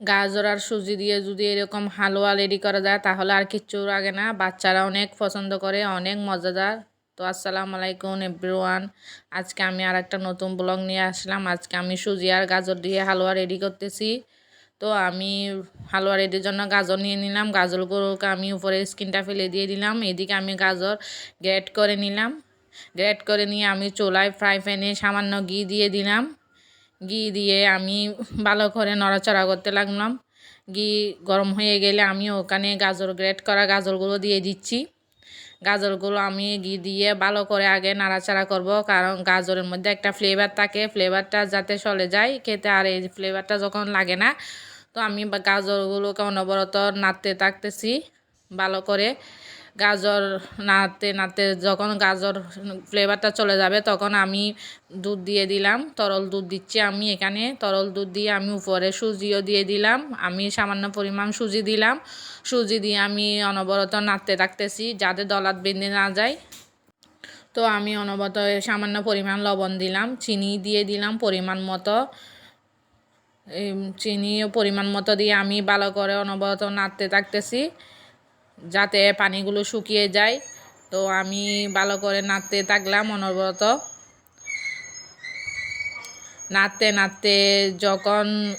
গাজর আর সুজি দিয়ে যদি এরকম হালুয়া রেডি করা যায়, তাহলে আর কিচ্ছু লাগে না। বাচ্চারা অনেক পছন্দ করে, অনেক মজাদার। তো আসসালামু আলাইকুম এভরিওয়ান। আজকে আমি আর একটা নতুন ব্লগ নিয়ে আসলাম। আজকে আমি সুজি আর গাজর দিয়ে হালুয়া রেডি করতেছি। তো আমি হালুয়া রেডির জন্য গাজর নিয়ে নিলাম। গাজরগুলোকে আমি উপরে স্কিনটা ফেলে দিয়ে দিলাম। এদিকে আমি গাজর গ্রেট করে নিলাম। গ্রেট করে নিয়ে আমি চোলায় ফ্রাই প্যানে সামান্য ঘি দিয়ে দিলাম। ঘি দিয়ে আমি ভালো করে নড়াচড়া করতে লাগলাম। ঘি গরম হয়ে গেলে আমি ওখানে গাজর গ্রেট করা গাজরগুলো দিয়ে দিচ্ছি। গাজরগুলো আমি ঘি দিয়ে ভালো করে আগে নাড়াচাড়া করব কারণ গাজরের মধ্যে একটা ফ্লেভার থাকে। ফ্লেভারটা যাতে চলে যায় খেতে আর এই ফ্লেভারটা যখন লাগে না, তো আমি গাজরগুলোকে অনবরত নাড়তে থাকতেছি ভালো করে। গাজর নাড়তে নাড়তে যখন গাজর ফ্লেভারটা চলে যাবে, তখন আমি দুধ দিয়ে দিলাম, তরল দুধ দিচ্ছি আমি এখানে। তরল দুধ দিয়ে আমি উপরে সুজিও দিয়ে দিলাম, আমি সামান্য পরিমাণ সুজি দিলাম। সুজি দিয়ে আমি অনবরত নাড়তে থাকতেছি যাতে দলাত বেঁধে না যায়। তো আমি অনবরত সামান্য পরিমাণ লবণ দিলাম, চিনি দিয়ে দিলাম পরিমাণ মতো। চিনি পরিমাণ মতো দিয়ে আমি ভালো করে অনবরত নাড়তে থাকতেছি। যাতে পানিগুলো শুকিয়ে যায়। তো আমি ভালো করে নাড়তে থাকলাম অনবরত। নাড়তে নাড়তে যখন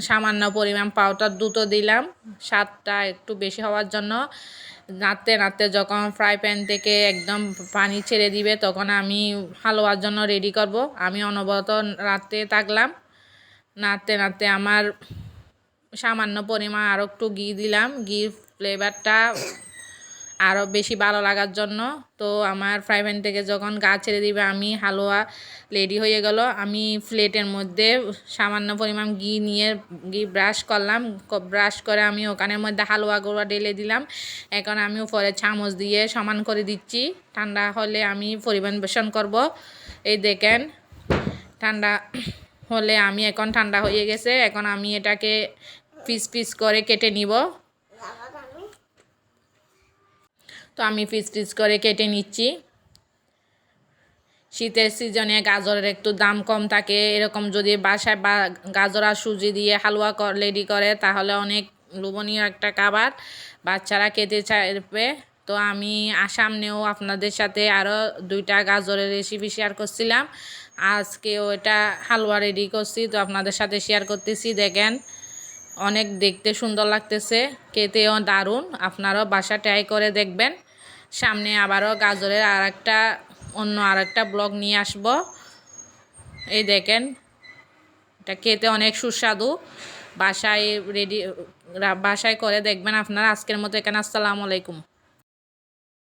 সামান্য পরিমাণ পাউডার দুটো দিলাম, স্বাদটা একটু বেশি হওয়ার জন্য, নাড়তে নাড়তে যখন ফ্রাই প্যান থেকে একদম পানি ছেড়ে দিবে, তখন আমি হালুয়ার জন্য রেডি করব। আমি অনবরত নাড়তে থাকলাম। নাড়তে নাড়তে আমার সামান্য পরিমাণ আরও একটু ঘি দিলাম। ঘি ফ্লেভারটা আরও বেশি ভালো লাগার জন্য। তো আমার ফ্রাই প্যান থেকে যখন গা ছেড়ে দিবে, আমি হালুয়া রেডি হয়ে গেল। আমি প্লেটের মধ্যে সামান্য পরিমাণ ঘি নিয়ে ঘি ব্রাশ করলাম। ব্রাশ করে আমি ওখানের মধ্যে হালুয়া হালুয়াগুলো ঢেলে দিলাম। এখন আমি উপরে চামচ দিয়ে সমান করে দিচ্ছি। ঠান্ডা হলে আমি পরিমাণ পরিবেশন করব। এই দেখেন, ঠান্ডা হলে আমি এখন ঠান্ডা হয়ে গেছে। এখন আমি এটাকে পিস পিস করে কেটে নিব। তো আমি পিস পিস করে কেটে নিচ্ছি। শীতের সিজনে গাজরের একটু দাম কম থাকে, এরকম যদি বাসায় বা গাজর আর সুজি দিয়ে হালুয়া রেডি করে, তাহলে অনেক লোভনীয় একটা খাবার। বাচ্চারা খেতে চাইবে। তো আমি সামনেও আপনাদের সাথে আরও দুইটা গাজরের রেসিপি শেয়ার করছিলাম। আজকে ওটা হালুয়া রেডি করছি, তো আপনাদের সাথে শেয়ার করতেছি। দেখেন, অনেক দেখতে সুন্দর লাগতেছে, খেতেও দারুণ। আপনারাও বাসা ট্রাই করে দেখবেন। সামনে আবারও গাজরের আর একটা অন্য আর একটা ব্লগ নিয়ে আসব। এই দেখেন, এটা খেতে অনেক সুস্বাদু। বাসায় রেডি বাসায় করে দেখবেন আপনারা। আজকের মতো এখানে, আসসালামু আলাইকুম।